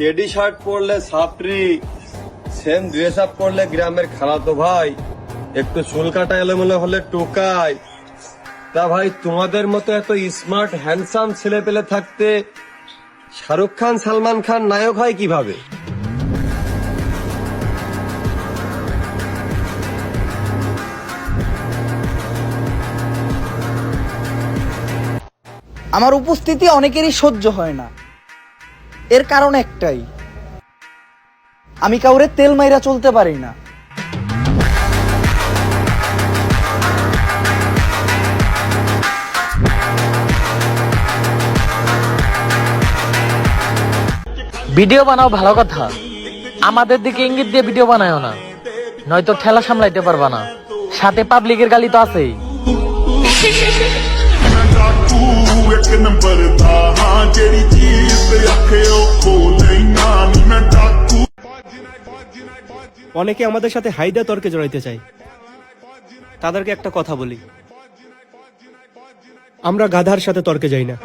Teddy shirt পরলে সাপরি same dress up করলে গ্রামের খালাতো ভাই, একটু চুল কাটা এলোমেলো হলে টোকাই। তা ভাই, তোমাদের মতো এত স্মার্ট হ্যান্ডসাম ছেলে পেলে থাকতে শাহরুখ খান, সালমান খান নায়ক হয় কীভাবে? আমার উপস্থিতি অনেকেরই সহ্য হয় না। এর কারণ একটাই আমি কাউরে তেল মাইরা চলতে পারি না ভিডিও বানাও ভালো কথা আমাদের দিকে ইঙ্গিত দিয়ে ভিডিও বানায়ও না নয়তো ঠেলা সামলাইতে পারবা না সাথে পাবলিকের গালি তো আছেই অনেকে আমাদের সাথে হাইদা তর্কে জড়াইতে চায়। তাদেরকে একটা কথা বলি। আমরা গাধার সাথে তর্কে যাই না।